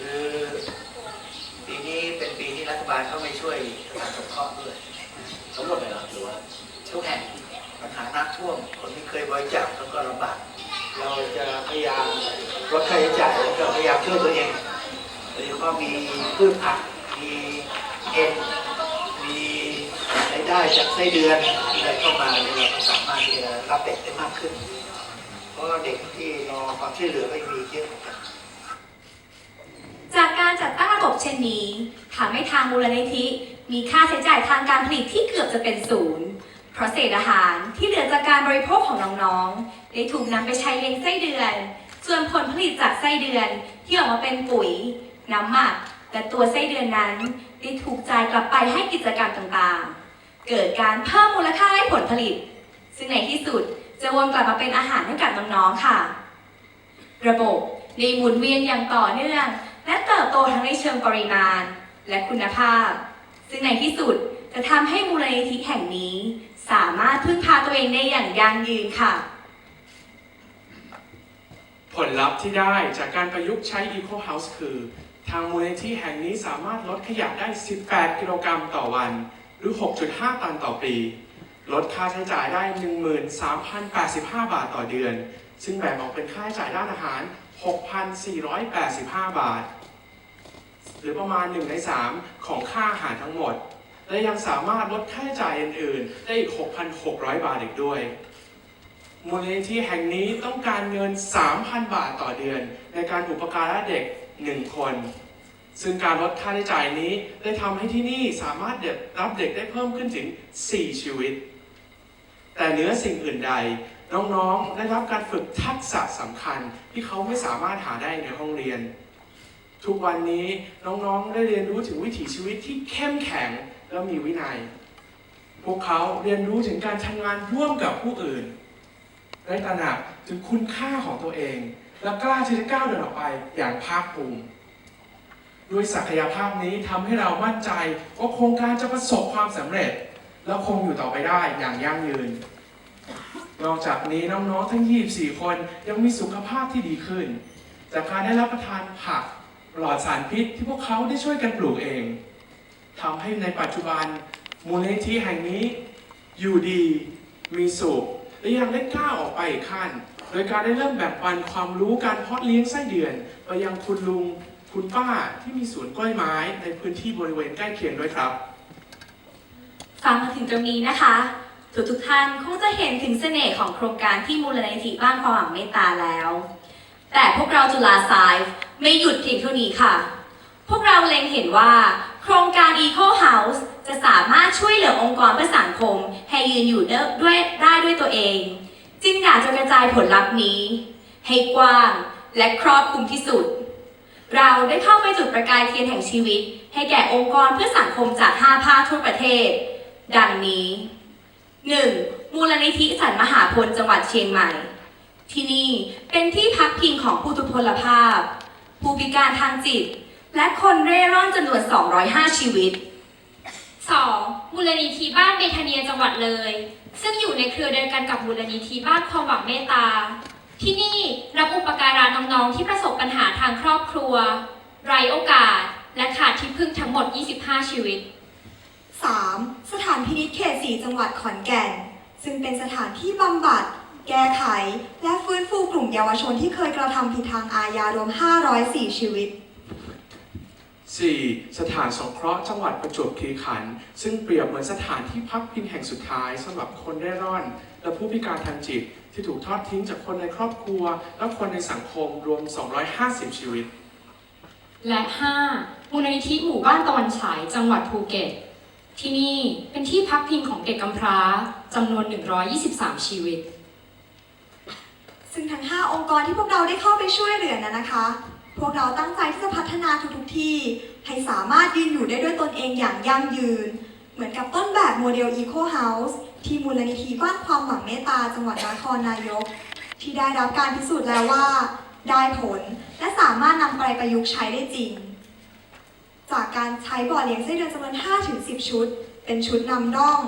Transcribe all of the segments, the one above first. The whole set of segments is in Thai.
คือปีนี้เป็นปีที่รัฐบาลเข้าไปช่วยสถานสงเคราะห์ด้วยทั้งหมดเลยเหรอหรือว่าทุกแห่งปัญหาน้ำท่วมคนที่เคยบริจาคแล้วก็ลำบากเราจะพยายามลดค่าใช้จ่ายแล้วก็พยายามช่วยตัวเองโดยเฉพาะมีพืชผักมีเอ็นมีรายได้จากไส้เดือนที่ได้เข้ามาเนี่ยเราก็สามารถที่จะรับเด็กได้มากขึ้น เพราะว่าเด็กที่รอความช่วยเหลือก็ยังมีเยอะเหมือนกัน จากการจัดตั้งระบบเช่นนี้ทำให้ทางมูลนิธิ มีค่าใช้จ่ายทางการผลิตที่เกือบจะเป็นศูนย์ เพราะเศษอาหารที่เหลือจากการบริโภคของน้องๆ ได้ถูกนำไปใช้เลี้ยงไส้เดือน ส่วนผลผลิตจากไส้เดือนที่ออกมาเป็นปุ๋ย น้ำหมัก และตัวไส้เดือนนั้น ได้ถูกจ่ายกลับไปให้กิจกรรมต่างๆ เกิดการเพิ่มมูลค่าให้ผลผลิต ซึ่งในที่สุดจะวนกลับมาเป็นอาหารให้กับน้องๆ ค่ะ ระบบได้หมุนเวียนอย่างต่อเนื่อง และเติบโตทั้งในเชิงปริมาณและคุณภาพ ซึ่งในที่สุดจะทำให้มูลนิธิแห่งนี้ สามารถพึ่งพาตัวเองได้อย่างยั่งยืนค่ะ ผลลัพธ์ที่ได้จากการประยุกต์ใช้ Eco House คือ ทางมูลนิธิแห่งนี้สามารถลดขยะได้ 18 กิโลกรัมต่อวัน หรือ 6.5 ตันต่อปี ลดค่าใช้จ่ายได้ 13,085 บาทต่อเดือน ซึ่งแบ่งออกเป็นค่าใช้จ่ายด้านอาหาร 6,485 บาท หรือประมาณ 1 ใน 3 ของค่าอาหารทั้งหมด และยังสามารถลดค่าใช้จ่ายอื่น ๆ ได้อีก 6,600 บาทอีกด้วยมูลนิธิแห่งนี้ต้องการเงิน 3,000 บาทต่อเดือน ในการอุปการะเด็ก 1 คน ซึ่งการลดค่าใช้จ่ายนี้ได้ทำให้ที่นี่สามารถเด็กรับเด็กได้เพิ่มขึ้นถึง 4 ชีวิต แต่เหนือสิ่งอื่นใด น้อง ๆ ได้รับการฝึกทักษะสำคัญที่เขาไม่สามารถหาได้ในห้องเรียน ทุกวันนี้น้องๆได้เรียนรู้ถึงวิถีชีวิตที่เข้มแข็งและมีวินัย พวกเขาเรียนรู้ถึงการทำงานร่วมกับผู้อื่น ได้ตระหนักถึงคุณค่าของตัวเอง และกล้าที่จะก้าวเดินออกไปอย่างภาคภูมิด้วยศักยภาพนี้ทำให้เรามั่นใจว่าโครงการจะประสบความสำเร็จ และคงอยู่ต่อไปได้อย่างยั่งยืน นอกจากนี้น้องๆทั้ง 24 คนยังมีสุขภาพที่ดีขึ้น จากการได้รับประทานผัก ปลอดสารพิษที่พวกเขาได้ช่วยกันปลูกเองทำให้ในปัจจุบันมูลนิธิแห่งนี้อยู่ดีมีสุขและยังได้ก้าวออกไปอีกขั้น โดยการได้เริ่มแบ่งปันความรู้การเพาะเลี้ยงไส้เดือน ไปยังคุณลุงคุณป้าที่มีสวนกล้วยไม้ในพื้นที่บริเวณใกล้เคียงด้วยครับฟังมาถึงตรงนี้นะคะ ทุกทุกท่านคงจะเห็นถึงเสน่ห์ของโครงการที่มูลนิธิบ้านความหวังเมตตาแล้ว แต่พวกเราจุฬาไซฟ์ไม่หยุดเพียงเท่านี้ค่ะ พวกเราเล็งเห็นว่า โครงการ Eco House จะสามารถช่วยเหลือองค์กรเพื่อสังคม ให้ยืนอยู่ด้วยได้ด้วยตัวเอง จึงอยากจะกระจายผลลัพธ์นี้ ให้กว้างและครอบคลุมที่สุด เราได้เข้าไปจุดประกายเทียนแห่งชีวิต ให้แก่องค์กรเพื่อสังคมจาก 5 ภาคทั่วประเทศ ดังนี้ 1. มูลนิธิสันมหาพลจังหวัดเชียงใหม่ ที่นี่เป็นที่พักพิงของผู้ทุพพลภาพ ผู้พิการทางจิต และคนเร่ร่อนจำนวน 205 ชีวิต 2. มูลนิธิบ้านเบธาเนียจังหวัดเลย ซึ่งอยู่ในเครือเดียวกันกับมูลนิธิบ้านความหวังเมตตา ที่นี่รับอุปการะน้องๆที่ประสบปัญหาทางครอบครัว ไร้โอกาส และขาดที่พึ่งทั้งหมด 25 ชีวิต 3. สถานพินิจเขต 4 จังหวัดขอนแก่น ซึ่งเป็นสถานที่บำบัด แก้ไข และฟื้นฟูกลุ่มเยาวชนที่เคยกระทำผิดทางอาญารวม 504 ชีวิต 4. สถานสงเคราะห์จังหวัดประจวบคีรีขันธ์ซึ่งเปรียบเหมือนสถานที่พักพิงแห่งสุดท้ายสำหรับคนเร่ร่อน และผู้พิการทางจิต ที่ถูกทอดทิ้งจากคนในครอบครัว และคนในสังคมรวม 250 ชีวิต และ 5. มูลนิธิหมู่บ้านตะวันฉายจังหวัดภูเก็ต ที่นี่เป็นที่พักพิงของเด็กกำพร้าจำนวน 123 ชีวิต ซึ่งทั้ง 5 องค์กรที่พวกเราได้เข้าไปช่วยเหลือนั้นนะคะ พวกเราตั้งใจที่จะพัฒนาทุกๆที่ ให้สามารถยืนอยู่ได้ด้วยตนเองอย่างยั่งยืน เหมือนกับต้นแบบโมเดล Eco House ที่มูลนิธิบ้านความหวังเมตตาจังหวัดนครนายก ที่ได้รับการพิสูจน์แล้วว่า ได้ผลและสามารถนำไปประยุกต์ใช้ได้จริง จากการใช้บ่อเลี้ยงไส้เดือนจำนวน 5-10 ชุด เป็นชุดนำร่อง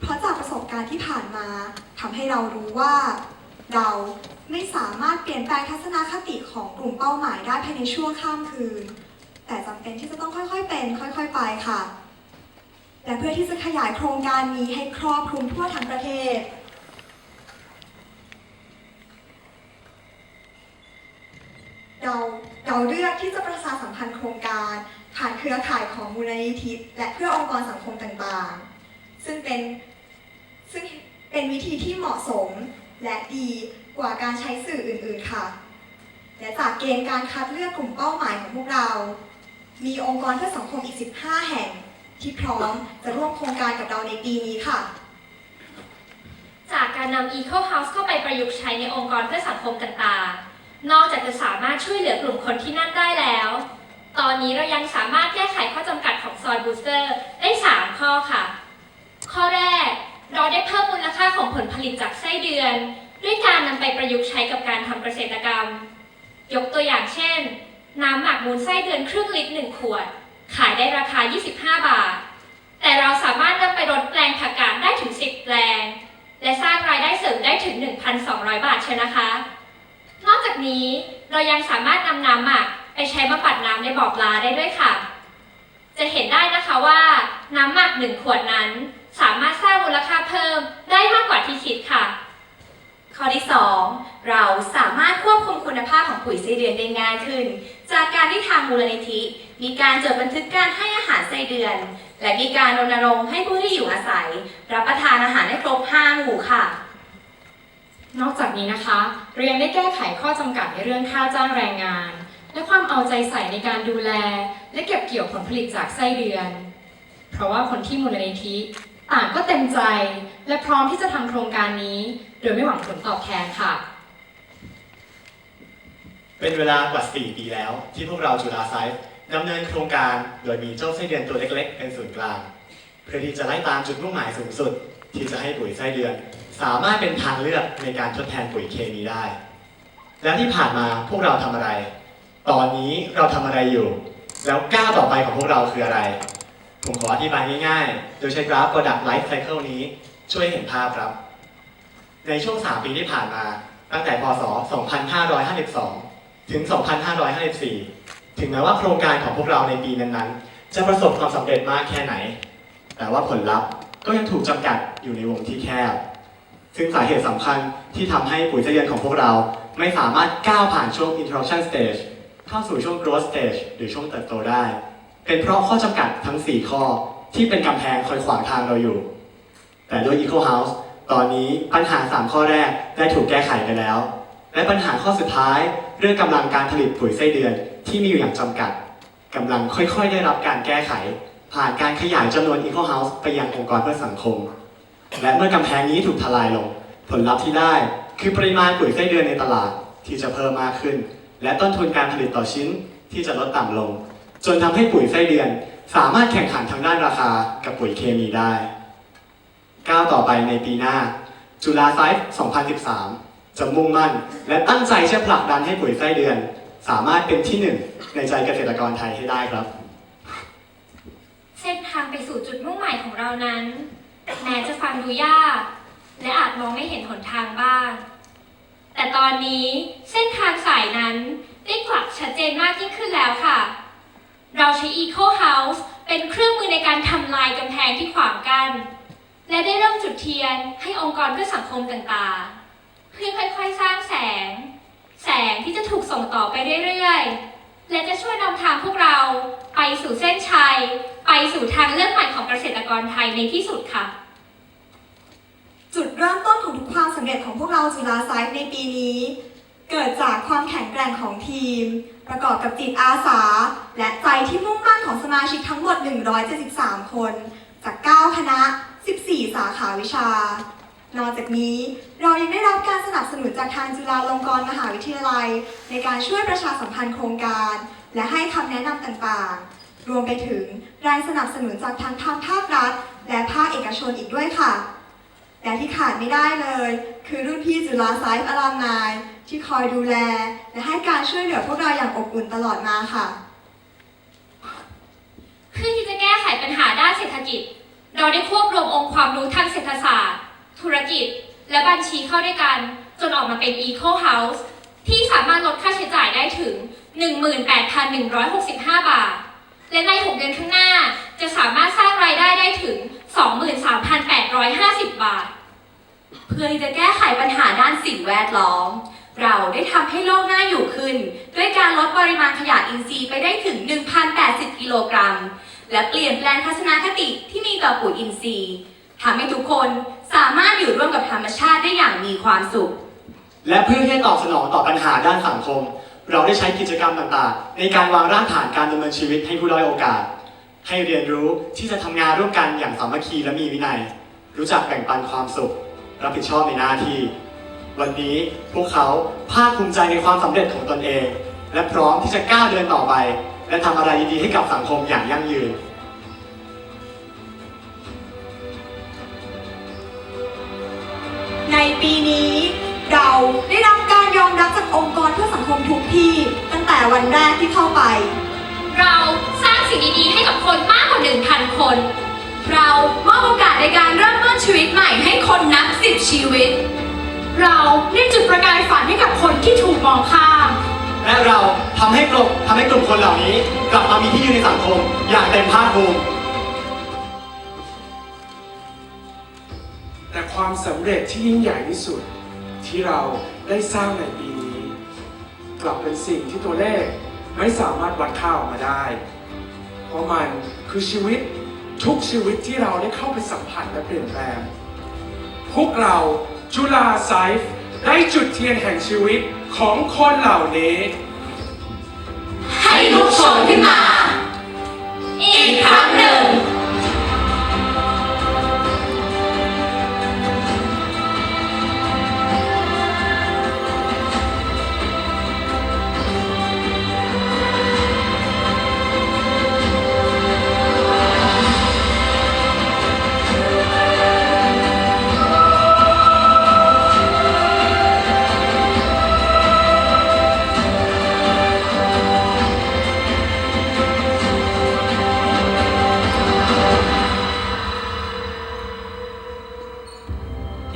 เพราะจากประสบการณ์ที่ผ่านมาทำให้เรารู้ว่า เราไม่สามารถเปลี่ยนแปลงทัศนคติของกลุ่มเป้าหมายได้ภายในชั่วข้ามคืน แต่จำเป็นที่จะต้องค่อยๆเป็น ค่อยๆไปค่ะ และเพื่อที่จะขยายโครงการนี้ให้ครอบคลุมทั่วทั้งประเทศ เราเราเลือกที่จะประชาสัมพันธ์โครงการผ่านเครือข่ายของมูลนิธิและเพื่อองค์กรสังคมต่างๆ ซึ่งเป็นซึ่งเป็นวิธีที่เหมาะสม และดีกว่าการใช้สื่ออื่นๆค่ะ และจากเกณฑ์การคัดเลือกกลุ่มเป้าหมายของพวกเรา มีองค์กรเพื่อสังคมอีก 15 แห่ง ที่พร้อมจะร่วมโครงการกับเราในปีนี้ค่ะ จากการนำ Eco House เข้าไปประยุกต์ใช้ในองค์กรเพื่อสังคมต่างๆ นอกจากจะสามารถช่วยเหลือกลุ่มคนที่นั่นได้แล้ว ตอนนี้เรายังสามารถแก้ไขข้อจำกัดของซอยบูสเตอร์ได้ 3 ข้อค่ะ ข้อแรก เราได้เพิ่มมูลค่าของผลผลิตจากไส้เดือน ด้วยการนำไปประยุกต์ใช้กับการทำเกษตรกรรม ยกตัวอย่างเช่น น้ำหมักมูลไส้เดือนครึ่งลิตร1ขวด ขายได้ราคา 25 บาท แต่เราสามารถนำไปรดแปลงผักกาดได้ถึง 10 แปลง และสร้างรายได้เสริมได้ถึง 1,200 บาทเชียวนะคะ นอกจากนี้เรายังสามารถนำน้ำหมักไปใช้บำบัดน้ำในบ่อปลาได้ด้วยค่ะ จะเห็นได้นะคะว่าน้ำหมักหนึ่งขวดนั้น สามารถส มูลค่าเพิ่มได้มากกว่าที่คิดค่ะ ข้อที่ 2 เราสามารถควบคุมคุณภาพของปุ๋ยไส้เดือนได้ง่ายขึ้น จากการที่ทางมูลนิธิ มีการจดบันทึกการให้อาหารไส้เดือน และมีการรณรงค์ให้ผู้ที่อยู่อาศัย รับประทานอาหารให้ครบ 5 หมู่ค่ะ นอกจากนี้นะคะ เรายังได้แก้ไขข้อจำกัดในเรื่องค่าจ้างแรงงาน และความเอาใจใส่ในการดูแล และเก็บเกี่ยวผลผลิตจากไส้เดือน เพราะว่าคนที่มูลนิธิ ต่างก็เต็มใจและพร้อมที่จะทำโครงการนี้ โดยไม่หวังผลตอบแทนค่ะ เป็นเวลากว่า 4 ปีแล้ว ที่พวกเราจุฬาไซฟ์ดำเนินโครงการโดยมีเจ้าไส้เดือนตัวเล็กๆ เป็นศูนย์กลาง เพื่อที่จะไล่ตามจุดมุ่งหมายสูงสุด ที่จะให้ปุ๋ยไส้เดือน สามารถเป็นทางเลือกในการทดแทนปุ๋ยเคมีได้ แล้วที่ผ่านมาพวกเราทำอะไร ตอนนี้เราทำอะไรอยู่ แล้วก้าวต่อไปของพวกเราคืออะไร ผมขออธิบายง่ายๆ โดยใช้กราฟ Product Life Cycle นี้ช่วยเห็นภาพครับ ในช่วง 3 ปีที่ผ่านมา ตั้งแต่พศ 2552 ถึง 2554 ถึงแม้ว่าโครงการของพวกเราในปีนั้นๆ จะประสบความสำเร็จมากแค่ไหน แต่ว่าผลลัพธ์ก็ยังถูกจำกัดอยู่ในวงที่แคบ ซึ่งสาเหตุสำคัญที่ทำให้ปุ๋ยเจริญของพวกเราไม่สามารถก้าวผ่านช่วง introduction stage เข้าสู่ช่วง growth stage หรือช่วงเติบโตได้ เป็นเพราะข้อจำกัดทั้ง 4 ข้อที่เป็นกำแพงคอยขวางทางเราอยู่ แต่ด้วย Eco House ตอนนี้ปัญหา 3 ข้อแรกได้ถูกแก้ไขไปแล้ว และปัญหาข้อสุดท้าย เรื่องกำลังการผลิตปุ๋ยไส้เดือนที่มีอยู่อย่างจำกัดกำลังค่อยๆ ได้รับการแก้ไข ผ่านการขยายจำนวน Eco House ไปยังองค์กรเพื่อสังคม และเมื่อกำแพงนี้ถูกทลายลง ผลลัพธ์ที่ได้ คือปริมาณปุ๋ยไส้เดือนในตลาดที่จะเพิ่มมากขึ้น และต้นทุนการผลิตต่อชิ้นที่จะลดต่ำลง จนทำให้ปุ๋ยไส้เดือน สามารถแข่งขันทางด้านราคากับปุ๋ยเคมีได้ก้าวต่อไปในปีหน้า จุฬาไซฟ์2013 จะมุ่งมั่น และตั้งใจจะผลักดันให้ปุ๋ยไส้เดือน สามารถเป็นที่หนึ่งในใจเกษตรกรไทยให้ได้ครับเส้นทางไปสู่จุดมุ่งหมายของเรานั้น แม้จะฟังดูยาก และอาจมองไม่เห็นหนทางบ้าง แต่ตอนนี้เส้นทางสายนั้นได้กลับชัดเจนมากยิ่งขึ้นแล้วค่ะ เราใช้ Eco House เป็นเครื่องมือในการทำลายกำแพงที่ขวางกัน้นและได้เริ่มจุดเทียนให้องค์กรเพื่อสังคมต่างๆ เพื่อค่อยๆสร้างแสง แสงที่จะถูกส่งต่อไปเรื่อยๆ และจะช่วยนำทางพวกเราไปสู่เส้นชัย ไปสู่ทางเลือกใหม่ของเกษตรกรไทยในที่สุดค่ะ จุดเริ่มต้นของทุกความสำเร็จของพวกเราจุฬาไซฟ์ในปีนี้ เกิดจากความแข็งแกร่งของทีม ประกอบกับจิตอาสา และใจที่มุ่งมั่นของสมาชิกทั้งหมด 173 คน จาก 9 คณะ 14 สาขาวิชา นอกจากนี้เรายังได้รับการสนับสนุนจากทางจุฬาลงกรณ์มหาวิทยาลัย ในการช่วยประชาสัมพันธ์โครงการ และให้คำแนะนำต่างๆ รวมไปถึงแรงสนับสนุนจากทางภาครัฐ และภาคเอกชนอีกด้วยค่ะ และที่ขาดไม่ได้เลย คือรุ่นพี่จุฬาไซฟ์อารามนายที่คอยดูแล และให้การช่วยเหลือพวกเราอย่างอบอุ่นตลอดมาค่ะ เพื่อที่จะแก้ไขปัญหาด้านเศรษฐกิจ เราได้ควบรวมองค์ความรู้ทางเศรษฐศาสตร์ ธุรกิจ และบัญชีเข้าด้วยกัน จนออกมาเป็น Eco House ที่สามารถลดค่าใช้จ่ายได้ถึง 18,165 บาท และใน 6 เดือนข้างหน้าจะสามารถสร้างรายได้ได้ถึง 23,850 บาท เพื่อที่จะแก้ไขปัญหาด้านสิ่งแวดล้อม เราได้ทำให้โลกน่าอยู่ขึ้น ด้วยการลดปริมาณขยะอินทรีย์ไปได้ถึง 1,080 กิโลกรัม และเปลี่ยนแปลงทัศนคติที่มีต่อปุ๋ยอินทรีย์ทำให้ทุกคนสามารถอยู่ร่วมกับธรรมชาติได้อย่างมีความสุข และเพื่อที่จะตอบสนองต่อปัญหาด้านสังคม เราได้ใช้กิจกรรมต่างๆ ในการวางรากฐานการดำเนินชีวิตให้ผู้ด้อยโอกาส ให้เรียนรู้ที่จะทำงานร่วมกันอย่างสามัคคีและมีวินัย รู้จักแบ่งปันความสุข รับผิดชอบในหน้าที่ วันนี้พวกเขาภาคภูมิใจในความสำเร็จของตนเอง และพร้อมที่จะก้าวเดินต่อไป และทำอะไรดีๆให้กับสังคมอย่างยั่งยืนในปีนี้เราได้รับการยอมรับจากองค์กรเพื่อสังคมทุกที่ ตั้งแต่วันแรกที่เข้าไป เราสร้างสิ่งดีๆให้กับคนมากกว่า 1,000 คน เรามอบโอกาสในการเริ่มต้นชีวิตใหม่ให้คนนับสิบชีวิต เราได้จุดประกายฝันให้กับคนที่ถูกมองข้าม และเราทำให้กลุ่มทำให้กลุ่มคนเหล่านี้ กลับมามีที่ยืนในสังคม อย่างเต็มภาคภูมิแต่ความสำเร็จที่ยิ่งใหญ่ที่สุดที่เราได้สร้างในปีนี้ กลับเป็นสิ่งที่ตัวเลข ไม่สามารถวัดค่าออกมาได้ เพราะมันคือชีวิตทุกชีวิตที่เราได้เข้าไปสัมผัสและเปลี่ยนแปลง พวกเราจุฬาไซฟ์ได้จุดเทียนแห่งชีวิตของคนเหล่านี้ ให้ลุกโชนขึ้นมา อีกครั้งหนึ่ง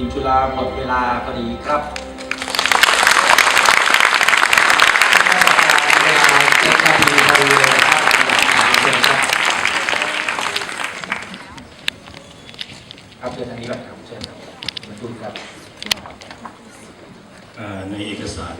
ทีมจุฬาหมดเวลาพอดีครับครับเชิญทางนี้ก่อนครับเชิญครับมาดูครับในเอกสาร